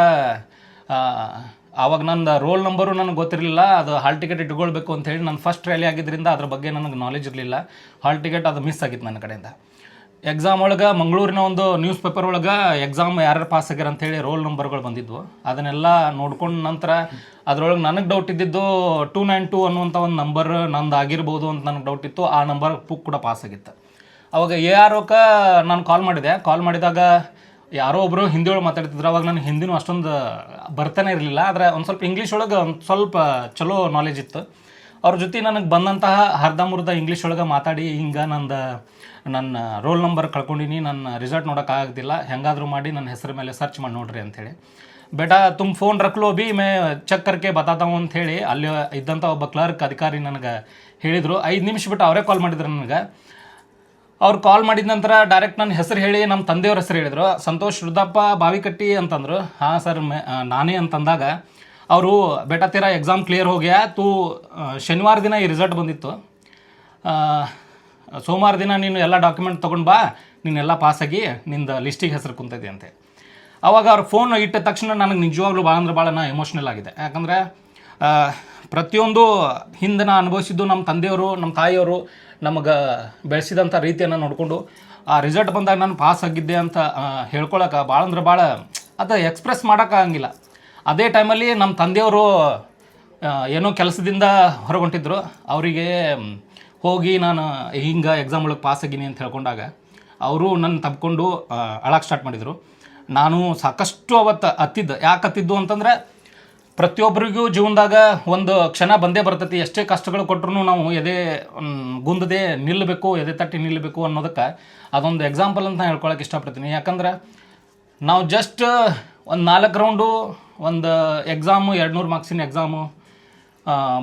S1: ಆವಾಗ ನಂದು ರೋಲ್ ನಂಬರು ನನಗೆ ಗೊತ್ತಿರಲಿಲ್ಲ. ಅದು ಹಾಲ್ ಟಿಕೆಟ್ ಇಟ್ಕೊಳ್ಬೇಕು ಅಂತ ಹೇಳಿ ನಾನು ಫಸ್ಟ್ ರ್ಯಾಲಿ ಆಗಿದ್ದರಿಂದ ಅದ್ರ ಬಗ್ಗೆ ನನಗೆ ನಾಲೆಜ್ ಇರಲಿಲ್ಲ. ಹಾಲ್ ಟಿಕೆಟ್ ಅದು ಮಿಸ್ ಆಗಿತ್ತು ನನ್ನ ಕಡೆಯಿಂದ. ಎಕ್ಸಾಮ್ ಒಳಗೆ ಮಂಗಳೂರಿನ ಒಂದು ನ್ಯೂಸ್ ಪೇಪರ್ ಒಳಗೆ ಎಕ್ಸಾಮ್ ಯಾರ್ಯಾರು ಪಾಸ್ ಆಗ್ಯಾರ ಅಂತೇಳಿ ರೋಲ್ ನಂಬರ್ಗಳು ಬಂದಿದ್ವು. ಅದನ್ನೆಲ್ಲ ನೋಡ್ಕೊಂಡ ನಂತರ ಅದರೊಳಗೆ ನನಗೆ ಡೌಟ್ ಇದ್ದಿದ್ದು ಟೂ ನೈನ್ ಟೂ ಅನ್ನುವಂಥ ಒಂದು ನಂಬರ್ ನಂದು ಆಗಿರ್ಬೋದು ಅಂತ ನನಗೆ ಡೌಟ್ ಇತ್ತು. ಆ ನಂಬರ್ ಕೂಡ ಪಾಸ್ ಆಗಿತ್ತು. ಅವಾಗ ಎ ಆರ್ ಓಕ ನಾನು ಕಾಲ್ ಮಾಡಿದೆ. ಕಾಲ್ ಮಾಡಿದಾಗ ಯಾರೋ ಒಬ್ಬರು ಒಳಗೆ ಮಾತಾಡ್ತಿದ್ರು, ಅವಾಗ ನನಗೆ ಹಿಂದಿನೂ ಅಷ್ಟೊಂದು ಬರ್ತಾನೆ ಇರಲಿಲ್ಲ. ಆದರೆ ಒಂದು ಸ್ವಲ್ಪ ಇಂಗ್ಲೀಷ್ ಒಳಗೆ ಒಂದು ಸ್ವಲ್ಪ ಚಲೋ ನಾಲೆಜ್ ಇತ್ತು. ಅವ್ರ ಜೊತೆ ನನಗೆ ಬಂದಂತಹ ಅರ್ಧಂಬರ್ಧ ಇಂಗ್ಲೀಷ್ ಒಳಗೆ ಮಾತಾಡಿ, ಹಿಂಗೆ ನಂದು, ನನ್ನ ರೋಲ್ ನಂಬರ್ ಕಳ್ಕೊಂಡಿನಿ, ನನ್ನ ರಿಸಲ್ಟ್ ಆಗೋದಿಲ್ಲ, ಹೆಂಗಾದರೂ ಮಾಡಿ ನನ್ನ ಹೆಸರು ಮೇಲೆ ಸರ್ಚ್ ಮಾಡಿ ನೋಡ್ರಿ ಅಂಥೇಳಿ ಬೇಟಾ, ತುಮ್ ಫೋನ್ ರಕ್ಲೋ ಬಿ ಮೇ ಚೆಕ್ ಕರ್ಕೆ ಬತಾತಾವು ಅಂತ ಹೇಳಿ ಅಲ್ಲಿ ಇದ್ದಂಥ ಒಬ್ಬ ಕ್ಲರ್ಕ್ ಅಧಿಕಾರಿ ನನಗೆ ಹೇಳಿದರು. ಐದು ನಿಮಿಷ ಬಿಟ್ಟು ಅವರೇ ಕಾಲ್ ಮಾಡಿದ್ರು ನನಗೆ. ಅವ್ರು ಕಾಲ್ ಮಾಡಿದ ನಂತರ ಡೈರೆಕ್ಟ್ ನನ್ನ ಹೆಸರು ಹೇಳಿ ನಮ್ಮ ತಂದೆಯವ್ರ ಹೆಸರು ಹೇಳಿದರು. ಸಂತೋಷ್ ರುದ್ರಪ್ಪ ಬಾವಿಕಟ್ಟಿ ಅಂತಂದರು. ಹಾಂ ಸರ್ ನಾನೇ ಅಂತಂದಾಗ ಅವರು ಬೇಟಾ ತೀರ ಎಕ್ಸಾಮ್ ಕ್ಲಿಯರ್ ಹೋಗ್ಯಾ ತೂ ಶನಿವಾರ ದಿನ ಈ ರಿಸಲ್ಟ್ ಬಂದಿತ್ತು. ಸೋಮವಾರ ದಿನ ನೀನು ಎಲ್ಲ ಡಾಕ್ಯುಮೆಂಟ್ ತೊಗೊಂಡು ಬಾ ನೀನೆಲ್ಲ ಪಾಸಾಗಿ ನಿಂದು ಲಿಸ್ಟಿಗೆ ಹೆಸರು ಕುಂತೈತಿ ಅಂತೆ. ಅವಾಗ ಅವ್ರ ಫೋನ್ ಇಟ್ಟ ತಕ್ಷಣ ನನಗೆ ನಿಜವಾಗ್ಲೂ ಭಾಳ ಅಂದ್ರೆ ಭಾಳ ನಾ ಎಮೋಷ್ನಲ್ ಆಗಿದೆ. ಯಾಕಂದರೆ ಪ್ರತಿಯೊಂದು ಹಿಂದೆ ನಾ ಅನುಭವಿಸಿದ್ದು ನಮ್ಮ ತಂದೆಯವರು, ನಮ್ಮ ತಾಯಿಯವರು ನಮಗೆ ಬೆಳೆಸಿದಂಥ ರೀತಿಯನ್ನು ನೋಡಿಕೊಂಡು, ಆ ರಿಸಲ್ಟ್ ಬಂದಾಗ ನಾನು ಪಾಸ್ ಆಗಿದ್ದೆ ಅಂತ ಹೇಳ್ಕೊಳಕ್ಕೆ ಭಾಳ ಅಂದ್ರೆ ಭಾಳ ಅದು ಎಕ್ಸ್ಪ್ರೆಸ್ ಮಾಡೋಕ್ಕಾಗಂಗಿಲ್ಲ ಅದೇ ಟೈಮಲ್ಲಿ ನಮ್ಮ ತಂದೆಯವರು ಏನೋ ಕೆಲಸದಿಂದ ಹೊರಗೊಂಟಿದ್ರು ಅವರಿಗೆ ಹೋಗಿ ನಾನು ಹಿಂಗೆ ಎಕ್ಸಾಮ್ ಒಳಗೆ ಪಾಸ್ ಆಗೀನಿ ಅಂತ ಹೇಳ್ಕೊಂಡಾಗ ಅವರು ನನ್ನ ತಬ್ಕೊಂಡು ಅಳಕ್ಕೆ ಸ್ಟಾರ್ಟ್ ಮಾಡಿದರು. ನಾನು ಸಾಕಷ್ಟು ಅವತ್ತು ಹತ್ತಿದ್ದು ಯಾಕೆ ಹತ್ತಿದ್ದು ಅಂತಂದ್ರೆ ಪ್ರತಿಯೊಬ್ಬರಿಗೂ ಜೀವನದಾಗ ಒಂದು ಕ್ಷಣ ಬಂದೇ ಬರ್ತೈತಿ. ಎಷ್ಟೇ ಕಷ್ಟಗಳು ಕೊಟ್ಟರು ನಾವು ಎದೆ ಗುಂದದೆ ನಿಲ್ಲಬೇಕು, ಎದೆ ತಟ್ಟಿ ನಿಲ್ಲಬೇಕು ಅನ್ನೋದಕ್ಕೆ ಅದೊಂದು ಎಕ್ಸಾಂಪಲ್ ಅಂತ ಹೇಳ್ಕೊಳಕ್ಕೆ ಇಷ್ಟಪಡ್ತೀನಿ. ಯಾಕಂದ್ರೆ ನಾವು ಜಸ್ಟ್ ಒಂದು ನಾಲ್ಕು ರೌಂಡು ಒಂದು ಎಕ್ಸಾಮು ಎರಡು ನೂರು ಮಾರ್ಕ್ಸಿನ ಎಕ್ಸಾಮು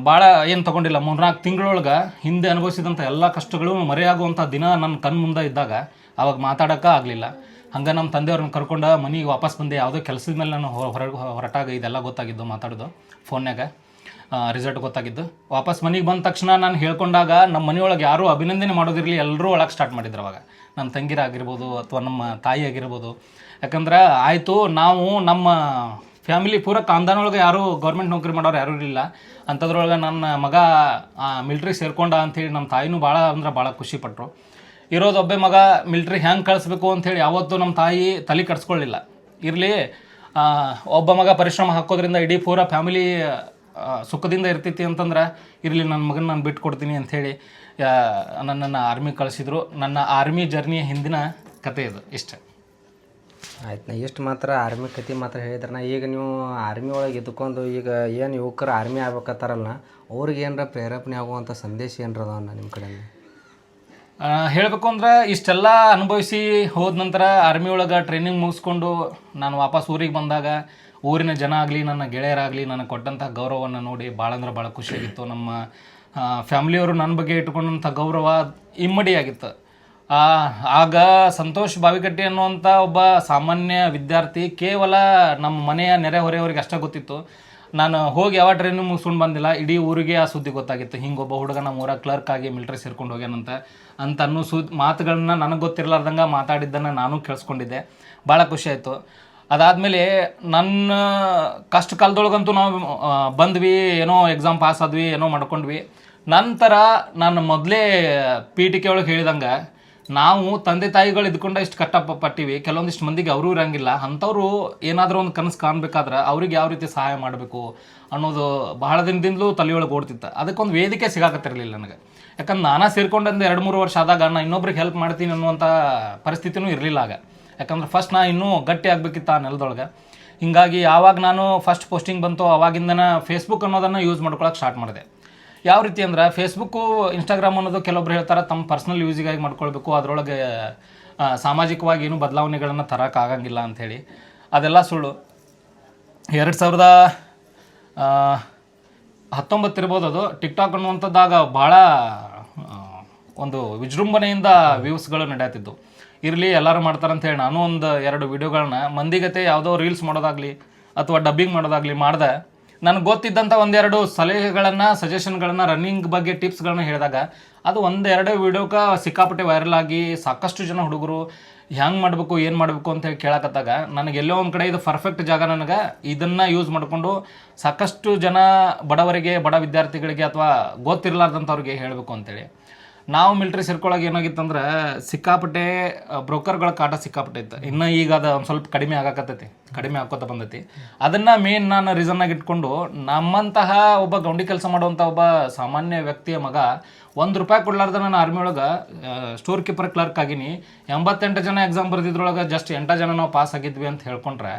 S1: ಭಾಳ ಏನು ತೊಗೊಂಡಿಲ್ಲ. ಮೂರ್ನಾಲ್ಕು ತಿಂಗಳೊಳಗೆ ಹಿಂದೆ ಅನುಭವಿಸಿದಂಥ ಎಲ್ಲ ಕಷ್ಟಗಳು ಮರೆಯಾಗುವಂಥ ದಿನ ನನ್ನ ಕಣ್ಣು ಮುಂದೆ ಇದ್ದಾಗ ಅವಾಗ ಮಾತಾಡೋಕೆ ಆಗಲಿಲ್ಲ. ಹಂಗೆ ನಮ್ಮ ತಂದೆಯವ್ರನ್ನ ಕರ್ಕೊಂಡು ಮನೆಗೆ ವಾಪಸ್ ಬಂದೆ. ಯಾವುದೋ ಕೆಲಸದ ಮೇಲೆ ನಾನು ಹೊರಗೆ ಹೊರಟಾಗ ಇದೆಲ್ಲ ಗೊತ್ತಾಗಿದ್ದು ಮಾತಾಡೋದು ಫೋನ್ಯಾಗ ರಿಸಲ್ಟ್ ಗೊತ್ತಾಗಿದ್ದು. ವಾಪಸ್ ಮನೆಗೆ ಬಂದ ತಕ್ಷಣ ನಾನು ಹೇಳ್ಕೊಂಡಾಗ ನಮ್ಮ ಮನೆಯೊಳಗೆ ಯಾರೂ ಅಭಿನಂದನೆ ಮಾಡೋದಿರಲಿ ಎಲ್ಲರೂ ಒಳಗೆ ಸ್ಟಾರ್ಟ್ ಮಾಡಿದ್ರು ಅವಾಗ. ನಮ್ಮ ತಂಗಿರಾಗಿರ್ಬೋದು ಅಥವಾ ನಮ್ಮ ತಾಯಿ ಆಗಿರ್ಬೋದು. ಯಾಕಂದ್ರೆ ಆಯಿತು, ನಾವು ನಮ್ಮ ಫ್ಯಾಮಿಲಿ ಪೂರ ಕಾಂದಾನೊಳಗೆ ಯಾರೂ ಗೌರ್ಮೆಂಟ್ ನೌಕರಿ ಮಾಡೋರು ಯಾರೂ ಇರಲಿಲ್ಲ. ಅಂಥದ್ರೊಳಗೆ ನನ್ನ ಮಗ ಮಿಲ್ಟ್ರಿ ಸೇರ್ಕೊಂಡ ಅಂಥೇಳಿ ನಮ್ಮ ತಾಯಿನೂ ಭಾಳ ಅಂದ್ರೆ ಭಾಳ ಖುಷಿಪಟ್ಟರು ಇರೋದೊಬ್ಬೆ ಮಗ ಮಿಲ್ಟ್ರಿ ಹೆಂಗೆ ಕಳಿಸ್ಬೇಕು ಅಂಥೇಳಿ ಯಾವತ್ತೂ ನಮ್ಮ ತಾಯಿ ತಲೆ ಕಟ್ಸ್ಕೊಳ್ಳಿಲ್ಲ ಇರಲಿ ಒಬ್ಬ ಮಗ ಪರಿಶ್ರಮ ಹಾಕೋದ್ರಿಂದ ಇಡೀ ಪೂರ ಫ್ಯಾಮಿಲಿ ಸುಖದಿಂದ ಇರ್ತೈತಿ ಅಂತಂದ್ರೆ ಇರಲಿ ನನ್ನ ಮಗನ ನಾನು ಬಿಟ್ಟು ಕೊಡ್ತೀನಿ ಅಂಥೇಳಿ ನನ್ನನ್ನು ಆರ್ಮಿ ಕಳಿಸಿದ್ರು. ನನ್ನ ಆರ್ಮಿ ಜರ್ನಿಯ ಹಿಂದಿನ ಕತೆ ಇದು, ಇಷ್ಟೆ.
S2: ಆಯ್ತು ನಾ ಇಷ್ಟು ಮಾತ್ರ ಆರ್ಮಿ ಕತೆ ಮಾತ್ರ ಹೇಳಿದ್ರೆ ನಾ. ಈಗ ನೀವು ಆರ್ಮಿ ಒಳಗೆ ಇದ್ಕೊಂಡು ಈಗ ಏನು ಯುವಕರು ಆರ್ಮಿ ಆಗ್ಬೇಕತ್ತಾರಲ್ಲ, ಅವ್ರಿಗೆ ಏನರ ಪ್ರೇರೇಪಣೆ ಆಗುವಂಥ ಸಂದೇಶ ಏನರದ ನಿಮ್ಮ ಕಡೆಯಿಂದ?
S1: ಹೇಳ್ಬೇಕು ಅಂದ್ರೆ ಇಷ್ಟೆಲ್ಲ ಅನುಭವಿಸಿ ಹೋದ ನಂತರ ಆರ್ಮಿ ಒಳಗೆ ಟ್ರೈನಿಂಗ್ ಮುಗಿಸ್ಕೊಂಡು ನಾನು ವಾಪಸ್ ಊರಿಗೆ ಬಂದಾಗ ಊರಿನ ಜನ ಆಗಲಿ, ನನ್ನ ಗೆಳೆಯರಾಗಲಿ ನನಗೆ ಕೊಟ್ಟಂಥ ಗೌರವವನ್ನು ನೋಡಿ ಭಾಳ ಅಂದ್ರೆ ಭಾಳ ಖುಷಿಯಾಗಿತ್ತು. ನಮ್ಮ ಫ್ಯಾಮಿಲಿಯವರು ನನ್ನ ಬಗ್ಗೆ ಇಟ್ಕೊಂಡಂಥ ಗೌರವ ಇಮ್ಮಡಿಯಾಗಿತ್ತು. ಆಗ ಸಂತೋಷ್ ಬಾವಿಕಟ್ಟಿ ಅನ್ನುವಂಥ ಒಬ್ಬ ಸಾಮಾನ್ಯ ವಿದ್ಯಾರ್ಥಿ ಕೇವಲ ನಮ್ಮ ಮನೆಯ ನೆರೆಹೊರೆಯವರಿಗೆ ಅಷ್ಟೇ ಗೊತ್ತಿತ್ತು. ನಾನು ಹೋಗಿ ಯಾವ ಟ್ರೈನು ಮುಗಿಸ್ಕೊಂಡು ಬಂದಿಲ್ಲ, ಇಡೀ ಊರಿಗೆ ಆ ಸುದ್ದಿ ಗೊತ್ತಾಗಿತ್ತು. ಹಿಂಗೊಬ್ಬ ಹುಡುಗ ನಮ್ಮ ಊರ ಕ್ಲರ್ಕ್ ಆಗಿ ಮಿಲ್ಟ್ರಿ ಸೇರ್ಕೊಂಡು ಹೋಗ್ಯಾನಂತ ಅಂತ ಅನ್ನೋ ಸುದ್ ಮಾತುಗಳನ್ನ ನನಗೆ ಗೊತ್ತಿರಲಾರ್ದಂಗೆ ಮಾತಾಡಿದ್ದನ್ನು ನಾನು ಕೇಳಿಸ್ಕೊಂಡಿದ್ದೆ. ಭಾಳ ಖುಷಿ ಆಯಿತು. ಅದಾದಮೇಲೆ ನನ್ನ ಕಷ್ಟ ಕಾಲದೊಳಗಂತೂ ನಾವು ಬಂದ್ವಿ, ಏನೋ ಎಕ್ಸಾಮ್ ಪಾಸ್ ಆದ್ವಿ, ಏನೋ ಮಾಡ್ಕೊಂಡ್ವಿ. ನಂತರ ನಾನು ಮೊದಲೇ ಪೀಠಿಕೆ ಒಳಗೆ ಹೇಳಿದಂಗೆ ನಾವು ತಂದೆ ತಾಯಿಗಳು ಇದ್ಕೊಂಡ ಇಷ್ಟು ಕಟ್ಟಪ್ಪ ಪಟ್ಟಿವಿ. ಕೆಲವೊಂದಿಷ್ಟು ಮಂದಿಗೆ ಅವರು ಇರಂಗಿಲ್ಲ. ಅಂಥವ್ರು ಏನಾದರೂ ಒಂದು ಕನಸು ಕಾಣ್ಬೇಕಾದ್ರೆ ಅವ್ರಿಗೆ ಯಾವ ರೀತಿ ಸಹಾಯ ಮಾಡಬೇಕು ಅನ್ನೋದು ಬಹಳ ದಿನದಿಂದಲೂ ತಲೆಯೊಳಗೆ ಓಡ್ತಿತ್ತು. ಅದಕ್ಕೊಂದು ವೇದಿಕೆ ಸಿಗಾಕತ್ತಿರಲಿಲ್ಲ ನನಗೆ. ಯಾಕಂದ್ರೆ ನಾನಾ ಸೇರ್ಕೊಂಡಂದು ಎರಡು ಮೂರು ವರ್ಷ ಆದಾಗ ನಾನು ಇನ್ನೊಬ್ರಿಗೆ ಹೆಲ್ಪ್ ಮಾಡ್ತೀನಿ ಅನ್ನುವಂಥ ಪರಿಸ್ಥಿತಿನೂ ಇರಲಿಲ್ಲ ಆಗ. ಯಾಕಂದ್ರೆ ಫಸ್ಟ್ ನಾ ಇನ್ನೂ ಗಟ್ಟಿ ಆಗಬೇಕಿತ್ತು ಆ ನೆಲದೊಳಗೆ. ಹಿಂಗಾಗಿ ಯಾವಾಗ ನಾನು ಫಸ್ಟ್ ಪೋಸ್ಟಿಂಗ್ ಬಂತು. ಅವಾಗಿಂದನ ಫೇಸ್ಬುಕ್ ಅನ್ನೋದನ್ನು ಯೂಸ್ ಮಾಡ್ಕೊಳಕ್ಕೆ ಸ್ಟಾರ್ಟ್ ಮಾಡಿದೆ. ಯಾವ ರೀತಿ ಅಂದ್ರೆ ಫೇಸ್ಬುಕ್ಕು ಇನ್ಸ್ಟಾಗ್ರಾಮ್ ಅನ್ನೋದು ಕೆಲವೊಬ್ರು ಹೇಳ್ತಾರೆ, ತಮ್ಮ ಪರ್ಸ್ನಲ್ ಯೂಸಿಗಾಗಿ ಮಾಡ್ಕೊಳ್ಬೇಕು. ಅದರೊಳಗೆ ಸಾಮಾಜಿಕವಾಗಿ ಏನು ಬದಲಾವಣೆಗಳನ್ನು ಆಗಂಗಿಲ್ಲ ಅಂಥೇಳಿ ಅದೆಲ್ಲ ಸುಳ್ಳು. ಎರಡು ಸಾವಿರದ ಹತ್ತೊಂಬತ್ತು ಇರ್ಬೋದು ಅದು. ಟಿಕ್ಟಾಕ್ ಅನ್ನುವಂಥದ್ದಾಗ ಭಾಳ ಒಂದು ವಿಜೃಂಭಣೆಯಿಂದ ವ್ಯೂಸ್ಗಳು ನಡೆಯತ್ತಿದ್ದು ಇರಲಿ, ಎಲ್ಲರೂ ಹೇಳಿ ನಾನು ಒಂದು ಎರಡು ವಿಡಿಯೋಗಳನ್ನ ಮಂದಿಗತೆ ಯಾವುದೋ ರೀಲ್ಸ್ ಮಾಡೋದಾಗಲಿ ಅಥವಾ ಡಬ್ಬಿಂಗ್ ಮಾಡೋದಾಗಲಿ ಮಾಡ್ದೆ. ನನಗೆ ಗೊತ್ತಿದ್ದಂಥ ಒಂದೆರಡು ಸಲಹೆಗಳನ್ನು ಸಜೆಷನ್ಗಳನ್ನು ರನ್ನಿಂಗ್ ಬಗ್ಗೆ ಟಿಪ್ಸ್ಗಳನ್ನ ಹೇಳಿದಾಗ, ಅದು ಒಂದೆರಡು ವಿಡಿಯೋಕ್ಕೆ ಸಿಕ್ಕಾಪಟ್ಟೆ ವೈರಲ್ ಆಗಿ ಸಾಕಷ್ಟು ಜನ ಹುಡುಗರು ಹೆಂಗೆ ಮಾಡಬೇಕು, ಏನು ಮಾಡಬೇಕು ಅಂತ ಹೇಳಿ ಕೇಳಕತ್ತಾಗ, ನನಗೆ ಎಲ್ಲೋ ಒಂದು ಕಡೆ ಇದು ಪರ್ಫೆಕ್ಟ್ ಜಾಗ ನನಗೆ, ಇದನ್ನು ಯೂಸ್ ಮಾಡಿಕೊಂಡು ಸಾಕಷ್ಟು ಜನ ಬಡವರಿಗೆ, ಬಡ ವಿದ್ಯಾರ್ಥಿಗಳಿಗೆ ಅಥವಾ ಗೊತ್ತಿರಲಾರ್ದಂಥವ್ರಿಗೆ ಹೇಳಬೇಕು ಅಂತೇಳಿ. ನಾವು ಮಿಲ್ಟ್ರಿ ಸೇರ್ಕೊಳಗೆ ಏನಾಗಿತ್ತಂದ್ರೆ ಸಿಕ್ಕಾಪಟ್ಟೆ ಬ್ರೋಕರ್ಗಳ ಕಾಟ ಸಿಕ್ಕಾಪಟ್ಟೆ ಇತ್ತು ಇನ್ನು ಈಗ ಅದು ಒಂದು ಸ್ವಲ್ಪ ಕಡಿಮೆ ಆಗಾಕತ್ತೈತಿ, ಕಡಿಮೆ ಆಕೋತ ಬಂದೈತಿ. ಅದನ್ನು ಮೇನ್ ನಾನು ರೀಸನ್ ಆಗಿ ಇಟ್ಕೊಂಡು, ನಮ್ಮಂತಹ ಒಬ್ಬ ಗೌಂಡಿ ಕೆಲಸ ಮಾಡುವಂಥ ಒಬ್ಬ ಸಾಮಾನ್ಯ ವ್ಯಕ್ತಿಯ ಮಗ ಒಂದು ರೂಪಾಯಿ ಕೊಡ್ಲಾರ್ದ ನಾನು ಆರ್ಮಿ ಒಳಗೆ ಸ್ಟೋರ್ ಕೀಪರ್ ಕ್ಲರ್ಕ್ ಆಗಿನಿ. ಎಂಬತ್ತೆಂಟು ಜನ ಎಕ್ಸಾಮ್ ಬರೆದಿದ್ರೊಳಗೆ ಜಸ್ಟ್ ಎಂಟು ಜನ ನಾವು ಪಾಸ್ ಆಗಿದ್ವಿ ಅಂತ ಹೇಳ್ಕೊಂಡ್ರೆ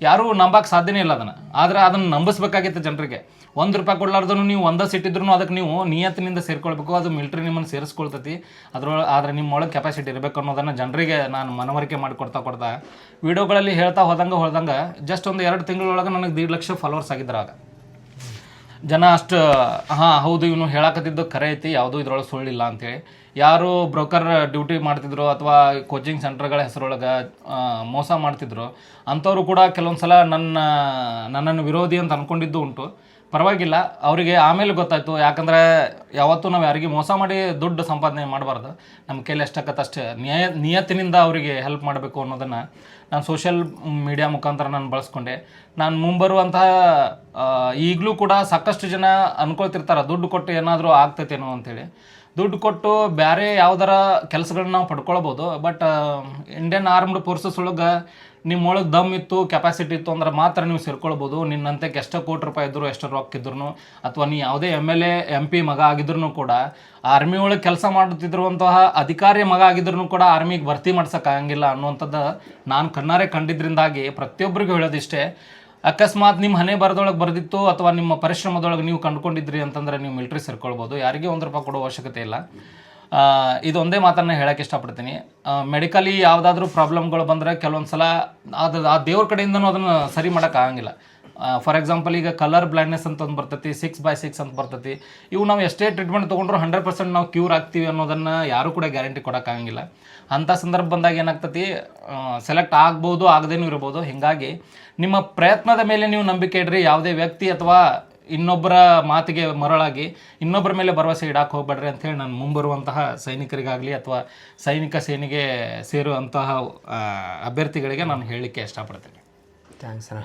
S1: ಯಾರೂ ನಂಬಕ್ಕೆ ಸಾಧ್ಯನೇ ಇಲ್ಲ ಅದನ್ನು. ಆದರೆ ಅದನ್ನು ನಂಬಿಸ್ಬೇಕಾಗಿತ್ತು ಜನರಿಗೆ. ಒಂದು ರೂಪಾಯಿ ಕೊಡ್ಲಾರ್ದನು ನೀವು ಒಂದೇ ಸಿಟ್ಟಿದ್ರು ಅದಕ್ಕೆ ನೀವು ನಿಯತ್ತಿನಿಂದ ಸೇರ್ಕೊಳ್ಬೇಕು, ಅದು ಮಿಲ್ಟ್ರಿ ನಿಮ್ಮನ್ನು ಸೇರಿಸ್ಕೊಳ್ತೈತಿ. ಅದ್ರೊಳಗೆ ಆದರೆ ನಿಮ್ಮೊಳಗೆ ಕೆಪಾಸಿಟಿ ಇರಬೇಕು ಅನ್ನೋದನ್ನು ಜನರಿಗೆ ನಾನು ಮನವರಿಕೆ ಮಾಡಿಕೊಡ್ತಾ ಕೊಡ್ತಾ ವಿಡಿಯೋಗಳಲ್ಲಿ ಹೇಳ್ತಾ ಹೋದಂಗೆ ಹೋದಂಗೆ ಜಸ್ಟ್ ಒಂದು ಎರಡು ತಿಂಗಳೊಳಗೆ ನನಗೆ ದೀಡ್ ಲಕ್ಷ ಫಾಲೋವರ್ಸ್ ಆಗಿದ್ರು ಆಗ. ಜನ ಅಷ್ಟು, ಹಾಂ, ಹೌದು, ಇವನು ಹೇಳಕತ್ತಿದ್ದು ಕರೆ ಐತಿ, ಯಾವುದೂ ಇದ್ರೊಳಗೆ ಸುಳ್ಳಿಲ್ಲ ಅಂತೇಳಿ. ಯಾರು ಬ್ರೋಕರ್ ಡ್ಯೂಟಿ ಮಾಡ್ತಿದ್ರು ಅಥವಾ ಕೋಚಿಂಗ್ ಸೆಂಟರ್ಗಳ ಹೆಸರೊಳಗೆ ಮೋಸ ಮಾಡ್ತಿದ್ರು, ಅಂಥವ್ರು ಕೂಡ ಕೆಲವೊಂದು ಸಲ ನನ್ನ, ನನ್ನನ್ನು ವಿರೋಧಿ ಅಂತ ಅಂದ್ಕೊಂಡಿದ್ದು ಉಂಟು. ಪರವಾಗಿಲ್ಲ, ಅವರಿಗೆ ಆಮೇಲೆ ಗೊತ್ತಾಯ್ತು. ಯಾಕಂದರೆ ಯಾವತ್ತೂ ನಾವು ಯಾರಿಗೆ ಮೋಸ ಮಾಡಿ ದುಡ್ಡು ಸಂಪಾದನೆ ಮಾಡಬಾರ್ದು. ನಮ್ಮ ಕೈಲಿ ಎಷ್ಟಾಗತ್ತೆ ಅಷ್ಟೇ ನಿಯ, ನಿಯತ್ತಿನಿಂದ ಅವರಿಗೆ ಹೆಲ್ಪ್ ಮಾಡಬೇಕು ಅನ್ನೋದನ್ನು ನಾನು ಸೋಷಿಯಲ್ ಮೀಡಿಯಾ ಮುಖಾಂತರ ನಾನು ಬಳಸ್ಕೊಂಡೆ. ನಾನು ಮುಂಬರುವಂತಹ ಈಗಲೂ ಕೂಡ ಸಾಕಷ್ಟು ಜನ ಅಂದ್ಕೊಳ್ತಿರ್ತಾರೆ ದುಡ್ಡು ಕೊಟ್ಟು ಏನಾದರೂ ಆಗ್ತೈತೇನೋ ಅಂತೇಳಿ. ದುಡ್ಡು ಕೊಟ್ಟು ಬೇರೆ ಯಾವ್ದಾರ ಕೆಲಸಗಳನ್ನ ನಾವು ಪಡ್ಕೊಳ್ಬೋದು. ಬಟ್ ಇಂಡಿಯನ್ ಆರ್ಮ್ಡ್ ಫೋರ್ಸಸ್ ಒಳಗೆ ನಿಮ್ಮೊಳಗೆ ದಮ್ ಇತ್ತು ಕೆಪಾಸಿಟಿ ಇತ್ತು ಅಂದ್ರೆ ಮಾತ್ರ ನೀವು ಸೇರ್ಕೊಳ್ಬೋದು. ನಿನ್ನಂತೆ ಎಷ್ಟೋ ಕೋಟಿ ರೂಪಾಯಿ ಇದ್ರು, ಎಷ್ಟೋ ರೊಕ್ಕ ಇದ್ರು ಅಥವಾ ನೀ ಯಾವುದೇ M L A M P ಮಗ ಆಗಿದ್ರು ಕೂಡ ಆರ್ಮಿ ಒಳಗೆ ಕೆಲಸ ಮಾಡುತ್ತಿರುವಂತಹ ಅಧಿಕಾರಿ ಮಗ ಆಗಿದ್ರು ಕೂಡ ಆರ್ಮಿಗೆ ಭರ್ತಿ ಮಾಡ್ಸೋಕ್ಕಾಗಂಗಿಲ್ಲ ಅನ್ನುವಂಥದ್ದು ನಾನು ಕಣ್ಣಾರೆ ಕಂಡಿದ್ದರಿಂದಾಗಿ ಪ್ರತಿಯೊಬ್ಬರಿಗೂ ಹೇಳೋದಿಷ್ಟೇ. ಅಕಸ್ಮಾತ್ ನಿಮ್ಮ ಹನೆ ಬರದೊಳಗೆ ಬರೆದಿತ್ತು ಅಥವಾ ನಿಮ್ಮ ಪರಿಶ್ರಮದೊಳಗೆ ನೀವು ಕಂಡುಕೊಂಡಿದ್ರಿ ಅಂತಂದ್ರೆ ನೀವು ಮಿಲ್ಟ್ರಿ ಸೇರ್ಕೊಳ್ಬೋದು. ಯಾರಿಗೂ ಒಂದು ರೂಪಾಯಿ ಕೊಡೋ ಅವಶ್ಯಕತೆ ಇಲ್ಲ. ಇದೊಂದೇ ಮಾತನ್ನು ಹೇಳಕ್ಕೆ ಇಷ್ಟಪಡ್ತೀನಿ. ಮೆಡಿಕಲಿ ಯಾವುದಾದ್ರೂ ಪ್ರಾಬ್ಲಮ್ಗಳು ಬಂದರೆ ಕೆಲವೊಂದು ಸಲ ಅದು ಆ ದೇವ್ರ ಕಡೆಯಿಂದನೂ ಅದನ್ನು ಸರಿ ಮಾಡೋಕ್ಕಾಗಂಗಿಲ್ಲ ಫಾರ್ ಎಕ್ಸಾಂಪಲ್ ಈಗ ಕಲರ್ ಬ್ಲೈಂಡ್ನೆಸ್ ಅಂತ ಒಂದು ಬರ್ತೈತಿ ಸಿಕ್ಸ್ ಬೈ ಸಿಕ್ಸ್ ಅಂತ ಬರ್ತೈತಿ. ಇವು ನಾವು ಎಷ್ಟೇ ಟ್ರೀಟ್ಮೆಂಟ್ ತೊಗೊಂಡ್ರು ಹಂಡ್ರೆಡ್ ಪರ್ಸೆಂಟ್ ನಾವು ಕ್ಯೂರ್ ಆಗ್ತೀವಿ ಅನ್ನೋದನ್ನು ಯಾರು ಕೂಡ ಗ್ಯಾರಂಟಿ ಕೊಡೋಕ್ಕಾಗಂಗಿಲ್ಲ ಅಂಥ ಸಂದರ್ಭ ಬಂದಾಗ ಏನಾಗ್ತತಿ ಸೆಲೆಕ್ಟ್ ಆಗ್ಬೋದು, ಆಗದೇನೂ ಇರ್ಬೋದು. ಹೀಗಾಗಿ ನಿಮ್ಮ ಪ್ರಯತ್ನದ ಮೇಲೆ ನೀವು ನಂಬಿಕೆ ಇಡ್ರಿ. ಯಾವುದೇ ವ್ಯಕ್ತಿ ಅಥವಾ ಇನ್ನೊಬ್ಬರ ಮಾತಿಗೆ ಮರಳಾಗಿ ಇನ್ನೊಬ್ಬರ ಮೇಲೆ ಭರವಸೆ ಇಡಕ್ಕೆ ಹೋಗ್ಬೇಡ್ರಿ ಅಂಥೇಳಿ ನಾನು ಮುಂಬರುವಂತಹ ಸೈನಿಕರಿಗಾಗಲಿ ಅಥವಾ ಸೈನಿಕ ಸೇನೆಗೆ ಸೇರುವಂತಹ ಅಭ್ಯರ್ಥಿಗಳಿಗೆ ನಾನು ಹೇಳಲಿಕ್ಕೆ ಇಷ್ಟಪಡ್ತೀನಿ.
S2: ಥ್ಯಾಂಕ್ಸ್ ಅಣ್ಣ.